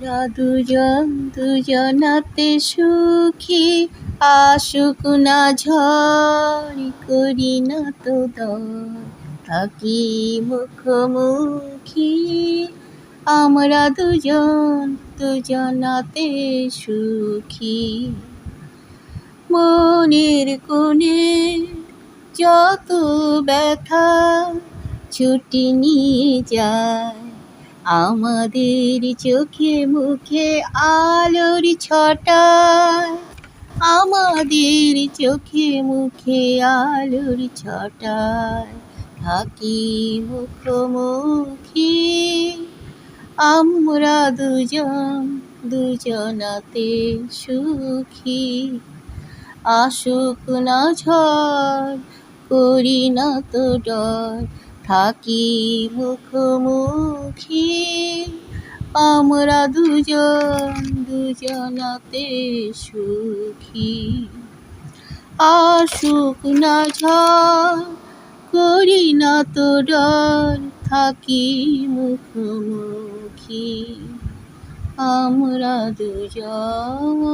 আমরা দুজন দুজনাতে সুখী, আসুক না ঝড় করি না তো থাকি মুখোমুখি। আমরা দুজন দুজনাতে সুখী। মনের কোণে যত ব্যথা ছুটি নিয়ে যায় আমাদের চোখে মুখে আলোর ছটা। আমাদের চোখে মুখে আলোর ছটায় থাকি মুখোমুখি। আমরা দুজন, দুজনাতে সুখী। আসুক না ঝড়, করি না তো ডর। থাকি মুখোমুখি। আমরা দুজন দুজনাতে সুখী। আসুক না ঝড়, করি না তো ডর, থাকি মুখোমুখি। আমরা দুজন